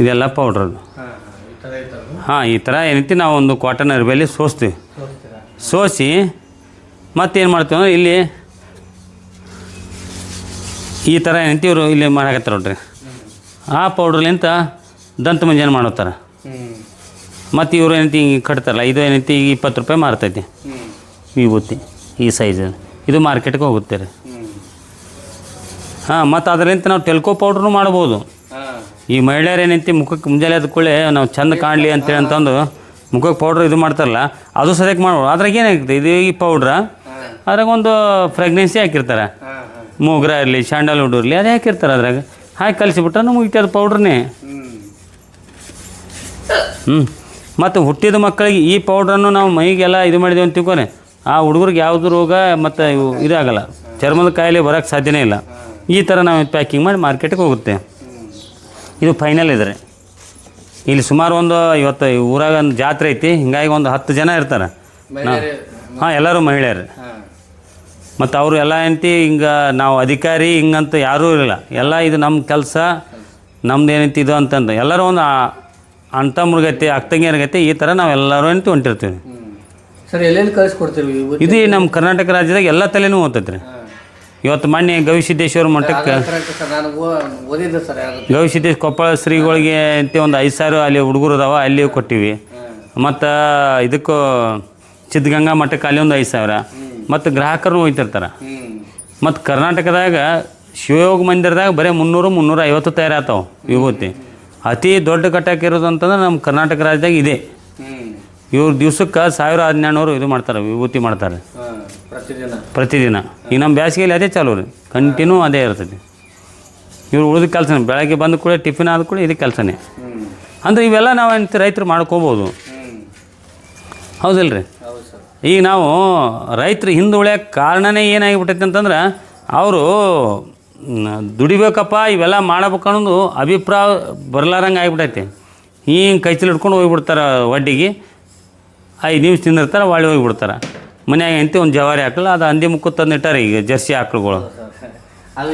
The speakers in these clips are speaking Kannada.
ಇದೆಲ್ಲ ಪೌಡ್ರ್ ಹಾಂ ಈ ಥರ ಏನೈತಿ ನಾವು ಒಂದು ಕಾಟನ್ ಅರ್ಬಿಯಲ್ಲಿ ಸೋಸ್ತೀವಿ. ಸೋಸಿ ಮತ್ತೇನು ಮಾಡ್ತೀವಿ ಅಂದ್ರೆ ಇಲ್ಲಿ ಈ ಥರ ಏನೈತಿ ಇವರು ಇಲ್ಲಿ ಮಾಡಕತ್ತಾರ ನೋಡ್ರಿ. ಆ ಪೌಡ್ರ್ಲಿಂತ ದಂತ ಮಂಜಾನ ಮಾಡತ್ತಾರ. ಮತ್ತು ಇವರು ಏನೈತಿ ಹಿಂಗೆ ಕಟ್ತಾರಲ್ಲ ಇದು ಏನೈತಿ ಈಗ ಇಪ್ಪತ್ತು ರೂಪಾಯಿ ಮಾರ್ತೈತಿ. ವಿಭೂತಿ ಈ ಸೈಜ್ ಇದು ಮಾರ್ಕೆಟ್ಗೆ ಹೋಗುತ್ತೆ ರೀ. ಹಾಂ ಮತ್ತು ಅದರಿಂದ ನಾವು ಟೆಲ್ಕೋ ಪೌಡ್ರೂ ಮಾಡ್ಬೋದು. ಈ ಮಹಿಳೆಯರು ಏನೈತಿ, ಮುಖಕ್ಕೆ ಮುಂಜಾನೆ ಎದ್ದ ಕೂಡಲೇ ನಾವು ಚಂದ ಕಾಣಲಿ ಅಂತೇಳಿ ಅಂತಂದು ಮುಖಕ್ಕೆ ಪೌಡ್ರ್ ಇದು ಮಾಡ್ತಾರಲ್ಲ, ಅದು ಸರಿಯಾಗಿ ಮಾಡ್ಬೋದು. ಅದ್ರಾಗ ಏನಾಗುತ್ತೆ ಇದು ಈ ಪೌಡ್ರ ಅದ್ರಾಗ ಒಂದು ಫ್ರೆಗ್ನೆನ್ಸಿ ಹಾಕಿರ್ತಾರೆ. ಮೋಗ್ರ ಇರಲಿ ಸ್ಯಾಂಡಲ್ವುಡ್ ಇರಲಿ, ಅದೇ ಹಾಕಿರ್ತಾರೆ ಅದ್ರಾಗ. ಹಾಕಿ ಕಲಿಸಿಬಿಟ್ರೆ ನಮಗೆ ಅದು ಪೌಡ್ರನ್ನೇ ಹ್ಞೂ ಹ್ಞೂ ಮತ್ತು ಹುಟ್ಟಿದ ಮಕ್ಕಳಿಗೆ ಈ ಪೌಡ್ರನ್ನು ನಾವು ಮೈಗೆಲ್ಲ ಇದು ಮಾಡಿದೇವೆ ಅಂತ ತಿಳ್ಕೊನೆ. ಆ ಹುಡುಗರಿಗೆ ಯಾವುದು ರೋಗ ಮತ್ತು ಇವು ಇದಾಗಲ್ಲ. ಚರ್ಮದ ಕಾಯಿಲೆ ಬರೋಕ್ಕೆ ಸಾಧ್ಯನೇ ಇಲ್ಲ. ಈ ಥರ ನಾವು ಪ್ಯಾಕಿಂಗ್ ಮಾಡಿ ಮಾರ್ಕೆಟಿಗೆ ಹೋಗುತ್ತೆ. ಇದು ಫೈನಲ್ ಇದ್ರೆ. ಇಲ್ಲಿ ಸುಮಾರು ಒಂದು ಇವತ್ತು ಊರಾಗ ಒಂದು ಜಾತ್ರೆ ಐತಿ ಹಿಂಗಾಗಿ ಒಂದು ಹತ್ತು ಜನ ಇರ್ತಾರೆ. ಹಾಂ ಎಲ್ಲರೂ ಮಹಿಳೆಯರು. ಮತ್ತು ಅವರು ಎಲ್ಲ ಏನಂತಿ ಹಿಂಗೆ ನಾವು ಅಧಿಕಾರಿ ಹಿಂಗಂತ ಯಾರೂ ಇರಲ್ಲ. ಎಲ್ಲ ಇದು ನಮ್ಮ ಕೆಲಸ ನಮ್ದು ಏನೈತಿ ಇದು ಅಂತಂದು. ಎಲ್ಲರೂ ಒಂದು ಅಂತ ಮುರುಗೈತಿ ಅಕ್ತಂಗಿಯರ್ಗೈತಿ ಈ ಥರ ನಾವು ಎಲ್ಲರೂ ಏನೈತಿ ಹೊಂಟಿರ್ತೀವಿ. ಸರ್ ಎಲ್ಲೆಲ್ಲಿ ಕಳಿಸ್ಕೊಡ್ತೀವಿ ಇದು ನಮ್ಮ ಕರ್ನಾಟಕ ರಾಜ್ಯದಾಗ ಎಲ್ಲ ತಲೆನೂ ಓದ್ತೈತೆ ರೀ ಇವತ್ತು ಮೊನ್ನೆ ಗವಿಸಿದ್ದೇಶ್ವರ ಮಠಕ್ಕೆ ನಾನು ಓದಿದ್ದೆ ಸರ್ ಗವಿಸಿದ್ದೇಶ್ ಕೊಪ್ಪಳ ಶ್ರೀಗಳಿಗೆ ಅಂತ ಒಂದು ಐದು ಸಾವಿರ ಅಲ್ಲಿ ಹುಡುಗರು ಅದಾವ ಅಲ್ಲಿ ಕೊಟ್ಟಿವಿ. ಮತ್ತು ಇದಕ್ಕೂ ಸಿದ್ಧಗಂಗಾ ಮಠಕ್ಕೆ ಅಲ್ಲಿ ಒಂದು ಐದು ಸಾವಿರ. ಮತ್ತು ಗ್ರಾಹಕರು ಹೋಯ್ತಿರ್ತಾರೆ. ಹ್ಞೂ ಮತ್ತು ಕರ್ನಾಟಕದಾಗ ಶಿವಯೋಗ ಮಂದಿರದಾಗ ಬರೀ ಮುನ್ನೂರು ಮುನ್ನೂರ ಐವತ್ತು ತಯಾರಾತಾವ ವಿಭೂತಿ ಅತಿ ದೊಡ್ಡ ಕಟ್ಟಕ್ಕೆ ಇರೋದು ಅಂತಂದ್ರೆ ನಮ್ಮ ಕರ್ನಾಟಕ ರಾಜ್ಯದಾಗ ಇದೆ. ಇವ್ರ ದಿವ್ಸಕ್ಕೆ ಸಾವಿರ ಹದಿನೇಳು ಇದು ಮಾಡ್ತಾರೆ ವಿಭೂತಿ ಮಾಡ್ತಾರೆ. ಪ್ರತಿದಿನ. ಈಗ ನಮ್ಮ ಬೇಸಿಗೆಯಲ್ಲಿ ಅದೇ ಚಾಲು ರೀ. ಕಂಟಿನ್ಯೂ ಅದೇ ಇರ್ತದೆ. ಇವ್ರು ಉಳಿದ ಕೆಲಸ ಬೆಳಗ್ಗೆ ಬಂದ ಕೂಡ ಟಿಫಿನ್ ಆದ ಕೂಡ ಇದು ಕೆಲಸನೇ. ಅಂದರೆ ಇವೆಲ್ಲ ನಾವು ಏನು ರೈತರು ಮಾಡ್ಕೋಬೋದು ಹೌದಲ್ರಿ? ಹೌದಿಲ್ಲ ರೀ ಈಗ ನಾವು ರೈತರು ಹಿಂದೆ ಉಳಿಯೋಕೆ ಕಾರಣನೇ ಏನಾಗಿಬಿಟ್ಟೈತೆ ಅಂತಂದ್ರೆ ಅವರು ದುಡಿಬೇಕಪ್ಪ ಇವೆಲ್ಲ ಮಾಡ್ಬೇಕು ಅನ್ನೋದು ಅಭಿಪ್ರಾಯ ಬರಲಾರಂಗೆ ಆಗಿಬಿಟ್ಟೈತೆ. ಹಿಂಗೆ ಕೈಚಲ್ ಹಿಡ್ಕೊಂಡು ಹೋಗಿಬಿಡ್ತಾರೆ ವಡ್ಡಿಗೆ ಐದು ನಿಮಿಷ ತಿಂದಿರ್ತಾರೆ ಒಳ್ಳೆ ಹೋಗ್ಬಿಡ್ತಾರೆ. ಮನ್ಯಾಗ ಎಂತಿ ಒಂದು ಜವಾರಿ ಹಾಕಲ್ಲ ಅದು ಹಂದಿ ಮುಕ್ಕು ಇಟ್ಟಾರ ಈಗ ಜರ್ಸಿ ಆಕಳುಗಳು ಅದು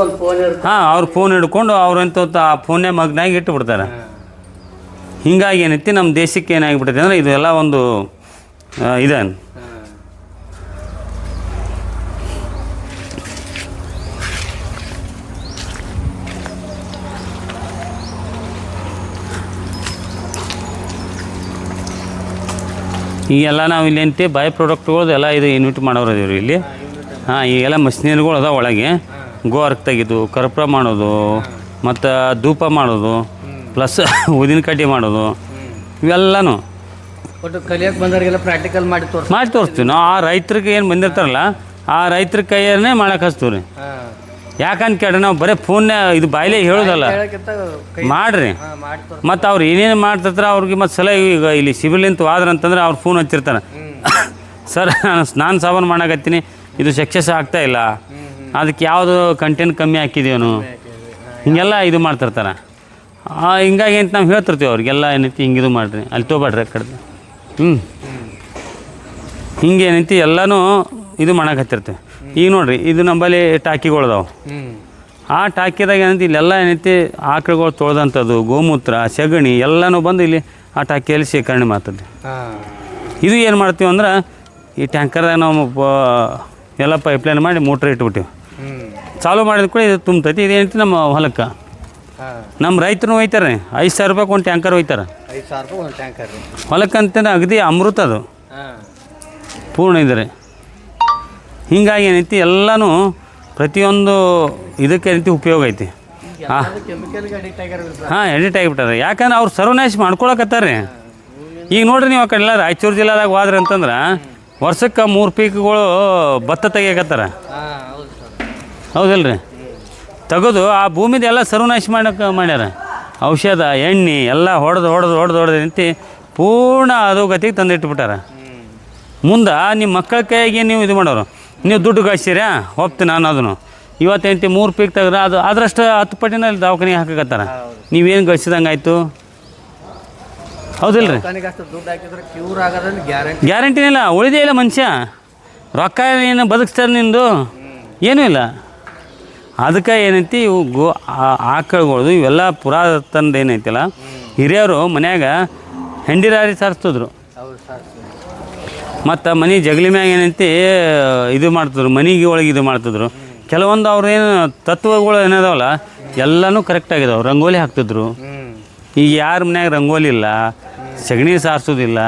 ಒಂದು ಫೋನ್ ಹಾಂ ಅವ್ರು ಫೋನ್ ಹಿಡ್ಕೊಂಡು ಅವ್ರು ಎಂತ ಆ ಫೋನೇ ಮಗ್ನಾಗಿ ಇಟ್ಟು ಬಿಡ್ತಾರೆ ಹಿಂಗಾಗಿ ಏನೈತಿ ನಮ್ಮ ದೇಶಕ್ಕೆ ಏನಾಗಿಬಿಟ್ಟೈತೆ ಅಂದರೆ ಇದೆಲ್ಲ ಒಂದು ಇದೆ ಈಗೆಲ್ಲ ನಾವು ಇಲ್ಲಿ ಅಂತೆ ಬೈ ಪ್ರಾಡಕ್ಟ್ಗಳು ಎಲ್ಲ ಇದು ಯೂನಿಟ್ ಮಾಡೋರು ಇದೀವಿ ಇಲ್ಲಿ. ಹಾಂ ಈಗೆಲ್ಲ ಮಷಿನರಿಗಳು ಅದಾವ ಒಳಗೆ. ಗೋ ಗೋರ್ಕ್ ತೆಗೆದು ಕರ್ಪುರ ಮಾಡೋದು ಮತ್ತು ಧೂಪ ಮಾಡೋದು ಪ್ಲಸ್ ಊದಿನ ಕಡ್ಡಿ ಮಾಡೋದು ಇವೆಲ್ಲನೂ. ಒಟ್ಟು ಕಲಿಯಕ್ಕೆ ಬಂದವರಿಗೆಲ್ಲ ಪ್ರಾಕ್ಟಿಕಲ್ ಮಾಡಿ ತೋರಿಸ್ ಮಾಡಿ ತೋರಿಸ್ತೀವಿ. ನಾವು ಆ ರೈತರಿಗೆ ಏನು ಬಂದಿರ್ತಾರಲ್ಲ ಆ ರೈತರ ಕೈಯನ್ನೇ ಮಾಡಕ್ಕೆ ಹಚ್ತೀವಿ ರೀ ಯಾಕಂತ ಕೇಳ್ರಿ ನಾವು ಬರೀ ಫೋನ್ನೇ ಇದು ಬಾಯ್ಲೇ ಹೇಳೋದಲ್ಲ. ಮಾಡ್ರಿ. ಮತ್ತು ಅವ್ರು ಏನೇನು ಮಾಡ್ತಿರ್ತಾರೆ ಅವ್ರಿಗೆ ಮತ್ತು ಸಲ ಈಗ ಇಲ್ಲಿ ಸಿಬಿಲಿಂತ ಹೋದ್ರ ಅಂತಂದ್ರೆ ಅವ್ರು ಫೋನ್ ಹಚ್ಚಿರ್ತಾರೆ. ಸರ್ ನಾನು ಸ್ನಾನ ಸಾಬನ್ ಮಾಡಕತ್ತೀನಿ. ಇದು ಸಕ್ಸಸ್ ಆಗ್ತಾ ಇಲ್ಲ. ಅದಕ್ಕೆ ಯಾವುದು ಕಂಟೆಂಟ್ ಕಮ್ಮಿ ಹಾಕಿದೇನು ಹಿಂಗೆಲ್ಲ ಇದು ಮಾಡ್ತಿರ್ತಾರೆ. ಹಿಂಗಾಗಿ ಅಂತ ನಾವು ಹೇಳ್ತಿರ್ತೀವಿ ಅವ್ರಿಗೆಲ್ಲ ಏನೈತಿ ಹಿಂಗೆ ಇದು ಮಾಡಿರಿ. ಅಲ್ಲಿ ತೊಗೊಬೇಡ್ರಿ ಕಡ್ದು. ಕಡೆ ಹ್ಞೂ ಹಿಂಗೆ ಏನೈತಿ ಎಲ್ಲನೂ ಇದು ಮಾಡಕತ್ತಿರ್ತೀವಿ. ಈಗ ನೋಡ್ರಿ ಇದು ನಂಬಲ್ಲಿ ಟಾಕಿಗಳದಾವ. ಆ ಟಾಕಿದಾಗ ಏನಂತ ಇಲ್ಲೆಲ್ಲ ಏನೈತಿ ಆಕಳುಗಳು ತೊಳೆದಂಥದ್ದು ಗೋಮೂತ್ರ ಸಗಣಿ ಎಲ್ಲನೂ ಬಂದು ಇಲ್ಲಿ ಆ ಟಾಕಿಯಲ್ಲಿ ಶೇಖರಣೆ ಮಾಡ್ತದೆ ಇದು ಏನು ಮಾಡ್ತೀವಿ ಅಂದ್ರೆ ಈ ಟ್ಯಾಂಕರ್ದಾಗ ನಾವು ಎಲ್ಲ ಪೈಪ್ಲೈನ್ ಮಾಡಿ ಮೋಟ್ರ್ ಇಟ್ಬಿಟ್ಟಿವಿ. ಚಾಲು ಮಾಡಿದ ಕೂಡ ಇದು ತುಂಬ್ತೈತಿ ಇದೇನೈತಿ ನಮ್ಮ ಹೊಲಕ್ಕೆ. ನಮ್ಮ ರೈತರು ಒಯ್ತಾರೆ ಐದು ಸಾವಿರ ರೂಪಾಯಿ ಒಂದು ಟ್ಯಾಂಕರ್ ಒಯ್ತಾರೆ. ಹೊಲಕ್ಕೆ ಅಂತಂದ್ರೆ ಅಗದಿ ಅಮೃತ ಅದು. ಪೂರ್ಣ ಇದ್ದಾರೆ ಹಿಂಗಾಗಿ ಏನೈತಿ ಎಲ್ಲನೂ ಪ್ರತಿಯೊಂದು ಇದಕ್ಕೆ ಏನೈತಿ ಉಪಯೋಗ ಐತಿ. ಹಾಂ. ಹಾಂ. ಎಡಿಟ್ ಆಗಿಬಿಟ್ಟಾರೆ ಯಾಕಂದ್ರೆ ಅವ್ರು ಸರ್ವನಾಶ್ ಮಾಡ್ಕೊಳಕತ್ತಾರೆ ಈಗ ನೋಡ್ರಿ ನೀವು ಆ ಕಡೆ ಎಲ್ಲ ರಾಯಚೂರು ಜಿಲ್ಲೆದಾಗ ಹೋದ್ರಿ ಅಂತಂದ್ರೆ ವರ್ಷಕ್ಕೆ ಮೂರು ಪೀಕ್ಗಳು ಭತ್ತ ತೆಗಿಯಕತ್ತಾರ. ಹೌದಲ್ರಿ? ತೆಗೆದು ಆ ಭೂಮಿದ ಎಲ್ಲ ಸರ್ವನಾಶ ಮಾಡಕ್ಕೆ ಮಾಡ್ಯಾರ. ಔಷಧ ಎಣ್ಣೆ ಎಲ್ಲ ಹೊಡೆದು ಹೊಡೆದು ಹೊಡೆದು ಹೊಡೆದು ನಿಂತು ಪೂರ್ಣ ಅದು ಗತಿಗೆ ತಂದಿಟ್ಬಿಟ್ಟಾರ ಮುಂದೆ ನಿಮ್ಮ ಮಕ್ಕಳ ಕೈಗೆ ನೀವು ಇದು ಮಾಡೋರು? ನೀವು ದುಡ್ಡು ಕಳಿಸ್ತೀರಾ ಹೋಗ್ತೀನಿ ನಾನು ಅದನ್ನು. ಇವತ್ತೇಂತಿ ಮೂರು ಪೀಕ್ ತೆಗೆದ್ರೆ ಅದು ಅದರಷ್ಟು ಹತ್ತು ಪಟ್ಟಿನಲ್ಲಿ ದವಾಖಾನೆ ಹಾಕಕತ್ತಾರ. ನೀವೇನು ಗಳಿಸಿದಂಗೆ ಆಯಿತು ಹೌದಿಲ್ಲ ರೀ ಗ್ಯಾರಂಟಿನಿಲ್ಲ ಗ್ಯಾರಂಟಿನೇ ಇಲ್ಲ ಉಳಿದೇ ಇಲ್ಲ ಮನುಷ್ಯ. ರೊಕ್ಕ ಏನು ಬದುಕ್ಸ್ತಾರೆ ನಿಂದು? ಏನೂ ಇಲ್ಲ. ಅದಕ್ಕೆ ಏನೈತಿ ಇವು ಗೋ ಆಕಳ್ಗಳ್ದು ಇವೆಲ್ಲ ಪುರಾತನದ ಏನೈತಿಲ್ಲ. ಹಿರಿಯರು ಮನ್ಯಾಗ ಹೆಂಡಿರಾರಿ ಸಾರಿಸ್ತಿದ್ರು. ಮತ್ತು ಮನೆ ಜಗಲಿ ಮ್ಯಾಗ ಏನೈತಿ, ಇದು ಮಾಡ್ತಿದ್ರು, ಮನೆಗೆ ಒಳಗೆ ಇದು ಮಾಡ್ತಿದ್ರು. ಕೆಲವೊಂದು ಅವ್ರು ಏನು ತತ್ವಗಳು ಏನದಾವಲ್ಲ, ಎಲ್ಲನೂ ಕರೆಕ್ಟ್ ಆಗಿದಾವೆ, ರಂಗೋಲಿ ಹಾಕ್ತಿದ್ರು. ಈಗ ಯಾರ ಮನ್ಯಾಗ ರಂಗೋಲಿ ಇಲ್ಲ, ಸಗಣಿ ಸಾರಿಸೋದಿಲ್ಲ,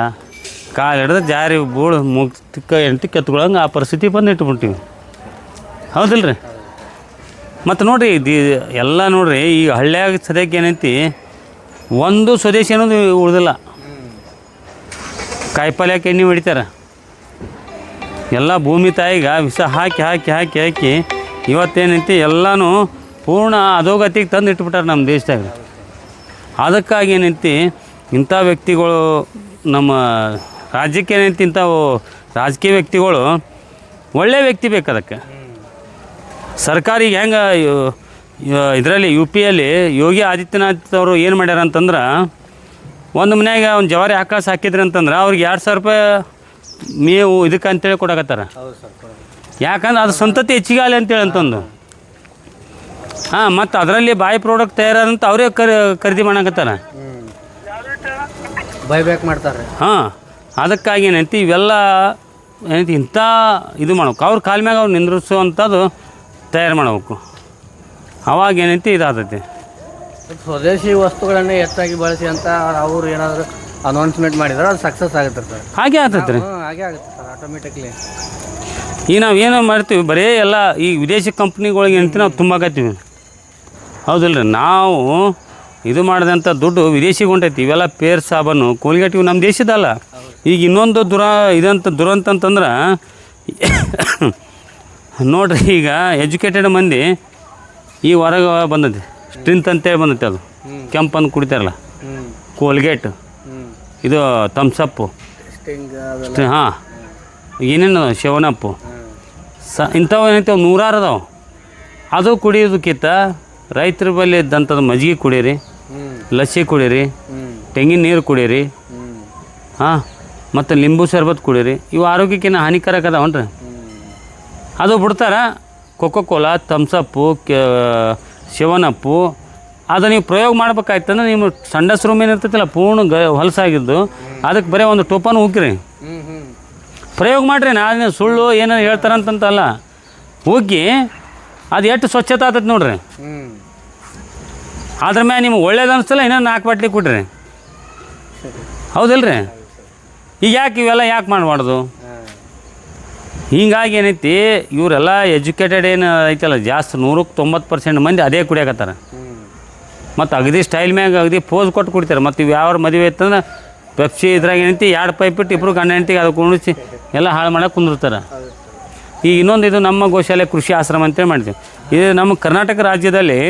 ಕಾಲು ಹಿಡ್ದು ಜಾರಿ ಬೂಳು ಮುಗ್ತಿಕ್ಕ ಎಂಟಿ ಕೆತ್ಕೊಳಂಗೆ ಆ ಪರಿಸ್ಥಿತಿ ಬಂದು ಇಟ್ಬಿಟ್ಟಿವಿ. ಹೌದಿಲ್ಲ ರೀ ಮತ್ತು ನೋಡಿರಿ ದಿ ಎಲ್ಲ ನೋಡಿರಿ ಈ ಹಳ್ಳಿಯಾಗ ಸದ್ಯಕ್ಕೆ ಏನೈತಿ, ಒಂದು ಸ್ವದೇಶಿ ಅನ್ನೋದು ಉಳಿದಿಲ್ಲ. ಕಾಯಿಪಲ್ಯಕ್ಕೆ ಎಣ್ಣೆ ಹೊಡಿತಾರೆ. ಎಲ್ಲ ಭೂಮಿ ತಾಯಿಗೆ ವಿಷ ಹಾಕಿ ಹಾಕಿ ಹಾಕಿ ಹಾಕಿ ಇವತ್ತೇನೈತಿ ಎಲ್ಲನೂ ಪೂರ್ಣ ಅಧೋಗತಿಗೆ ತಂದು ಇಟ್ಬಿಟ್ಟಾರೆ ನಮ್ಮ ದೇಶದಾಗ. ಅದಕ್ಕಾಗಿ ಏನೈತಿ, ಇಂಥ ವ್ಯಕ್ತಿಗಳು ನಮ್ಮ ರಾಜ್ಯಕ್ಕೆ ಏನೈತಿ ಇಂಥವು ರಾಜಕೀಯ ವ್ಯಕ್ತಿಗಳು ಒಳ್ಳೆಯ ವ್ಯಕ್ತಿ ಬೇಕು ಅದಕ್ಕೆ. ಸರ್ಕಾರಿಗೆ ಹೆಂಗೆ ಇದರಲ್ಲಿ ಯು ಪಿಯಲ್ಲಿ ಯೋಗಿ ಆದಿತ್ಯನಾಥ್ ಅವರು ಏನು ಮಾಡ್ಯಾರ ಅಂತಂದ್ರೆ ಒಂದು ಮನೆಯಾಗ ಒಂದು ಜವಾರಿ ಆಕಳ ಹಾಕಿದ್ರಿ ಅಂತಂದ್ರೆ ಅವ್ರಿಗೆ ಎರಡು ಸಾವಿರ ರೂಪಾಯಿ ಮೇವು ಇದಕ್ಕೆ ಅಂತೇಳಿ ಕೊಡಕತ್ತಾರ? ಹೌದು ಸರ್ ಯಾಕಂದ್ರೆ ಅದು ಸಂತತಿ ಹೆಚ್ಚಿಗೆ ಆಗಲಿ ಅಂತೇಳಿ ಅಂತಂದು. ಹಾಂ ಮತ್ತು ಅದರಲ್ಲಿ ಬಾಯಿ ಪ್ರಾಡಕ್ಟ್ ತಯಾರಂತ ಅವರೇ ಖರೀ ಖರೀದಿ ಮಾಡಕತ್ತಾರ? ಬೈಬ್ಯಾಕ್ ಮಾಡ್ತಾರೆ ಹಾಂ ಅದಕ್ಕಾಗಿ ಏನೈತಿ ಇವೆಲ್ಲ ಏನೈತಿ ಇಂಥ ಇದು ಮಾಡ್ಬೇಕು. ಅವ್ರ ಕಾಲ ಮ್ಯಾಗ ಅವ್ರು ನಿಂದ್ರಿಸುವಂಥದ್ದು ತಯಾರು ಮಾಡ್ಬೇಕು. ಅವಾಗ ಏನೈತಿ ಇದಾಗ್ತೈತಿ ಸ್ವದೇಶಿ ವಸ್ತುಗಳನ್ನೇ ಹೆಚ್ಚಾಗಿ ಬಳಸಿ ಅಂತ ಅವ್ರು ಏನಾದರೂ ಅನೌನ್ಸ್ಮೆಂಟ್ ಮಾಡಿದ್ರೆ ಅದು ಸಕ್ಸಸ್ ಆಗುತ್ತೆ ಸರ್. ಹಾಗೆ ಆಗ್ತೈತೆ ರೀ ಹಾಗೆ ಆಗುತ್ತೆ ಸರ್ ಆಟೋಮೆಟಿಕ್ಲಿ ಈಗ ನಾವು ಏನೋ ಮಾಡ್ತೀವಿ ಬರೀ ಎಲ್ಲ ಈ ವಿದೇಶಿ ಕಂಪ್ನಿಗಳಿಗೆ ಅಂತ ನಾವು ತುಂಬಾಕತ್ತೀವಿ ಹೌದಿಲ್ಲ ರೀ ನಾವು ಇದು ಮಾಡಿದಂಥ ದುಡ್ಡು ವಿದೇಶಿಗೆ ಹೊಂಟೈತಿ. ಇವೆಲ್ಲ ಪೇರ್ ಸಾಬನ್ನು ಕೋಲ್ಗೇಟ್ ಇವು ನಮ್ಮ ದೇಶದಲ್ಲ. ಈಗ ಇನ್ನೊಂದು ದುರ ಇದಂತ ದುರಂತ ಅಂತಂದ್ರೆ ನೋಡ್ರಿ ಈಗ ಎಜುಕೇಟೆಡ್ ಮಂದಿ ಈ ಹೊರಗೆ ಬಂದೈತಿ ಸ್ಟ್ರಿಂತ್ ಅಂತೇಳಿ ಬಂದೈತೆ ಅದು. ಕೆಂಪನ್ನು ಕುಡಿತಾರಲ್ಲ. ಕೋಲ್ಗೇಟ್. ಇದು ಅದೆಲ್ಲ ಹಾಂ. ಏನೇನು ಶವನಪ್ಪು ಹ್ಞೂ ಸ ಇಂಥವು ಏನೈತೆ ನೂರಾರು ಅದಾವೆ. ಅದು ಕುಡಿಯೋದಕ್ಕಿಂತ ರೈತರ ಬಳಿ ಇದ್ದಂಥದ್ದು ಮಜ್ಜಿಗೆ ಕುಡೀರಿ ಲಸ್ಸಿ ಕುಡೀರಿ ತೆಂಗಿನ ನೀರು ಕುಡೀರಿ ಹಾಂ ಮತ್ತು ಲಿಂಬು ಶರ್ಬತ್ ಕುಡೀರಿ ಇವು ಆರೋಗ್ಯಕ್ಕಿಂತ ಹಾನಿಕಾರಕ ಅದಾವನ್ರಿ ಅದು ಬಿಡ್ತಾರ ಕೊಕೋ ಕೋಲಾ ಥಮ್ಸಪ್ಪು ಕೆ ಶಿವನಪ್ಪು ಅದು ನೀವು ಪ್ರಯೋಗ ಮಾಡ್ಬೇಕಾಯ್ತಂದ್ರೆ ನಿಮ್ಮ ಸಂಡಸ್ ರೂಮ್ ಏನಿರ್ತೈತಿಲ್ಲ ಪೂರ್ಣ ಗ ಹೊಲಸಾಗಿದ್ದು ಅದಕ್ಕೆ ಬರೀ ಒಂದು ಟೋಪನ್ ಉಕ್ಕಿರಿ. ಪ್ರಯೋಗ ಮಾಡ್ರಿ ನಾನು ಸುಳ್ಳು ಏನೋ ಹೇಳ್ತಾರಂತಂತಲ್ಲ. ಉಕ್ಕಿ ಅದು ಎಷ್ಟು ಸ್ವಚ್ಛತೆ ಆತೈತೆ ನೋಡ್ರಿ. ಅದ್ರ ಮ್ಯಾಲೆ ನಿಮ್ಗೆ ಒಳ್ಳೇದು ಅನಿಸ್ತಲ್ಲ ಇನ್ನೊಂದು ನಾಲ್ಕು ಬಾಟ್ಲಿ ಕೊಡ್ರಿ ಹೌದಲ್ರಿ? ಈಗ ಯಾಕೆ ಇವೆಲ್ಲ ಯಾಕೆ ಮಾಡಬಾರ್ದು? ಹಿಂಗಾಗಿ ಏನೈತಿ ಇವರೆಲ್ಲ ಎಜುಕೇಟೆಡ್ ಏನು ಐತಲ್ಲ ಜಾಸ್ತಿ ನೂರಕ್ಕೆ ತೊಂಬತ್ತು ಪರ್ಸೆಂಟ್ ಮಂದಿ ಅದೇ ಕುಡಿಯಕತ್ತಾರ. ಮತ್ತು ಅಗದಿ ಸ್ಟೈಲ್ ಮ್ಯಾಗ ಅಗದಿ ಪೋಸ್ ಕೊಟ್ಟು ಕುಡಿತಾರೆ. ಮತ್ತು ಇವು ಯಾವ ಮದುವೆ ಇತ್ತಂದ್ರೆ ಪೆಪ್ಸಿ ಇದ್ರಾಗ ಏನೈತಿ? ಎರಡು ಪೈಪ್ ಇಟ್ಟು ಇಬ್ಬರು ಗಂಡ ಹೆಂಡತಿಗೆ ಅದು ಕುಣಿಸಿ ಎಲ್ಲ ಹಾಳು ಮಾಡಕ್ಕೆ ಕುಂದಿರ್ತಾರೆ. ಈಗ ಇನ್ನೊಂದು ಇದು ನಮ್ಮ ಗೋಶಾಲೆ ಕೃಷಿ ಆಶ್ರಮ ಅಂತೇಳಿ ಮಾಡ್ತೀವಿ. ಇದು ನಮ್ಮ ಕರ್ನಾಟಕ ರಾಜ್ಯದಲ್ಲಿ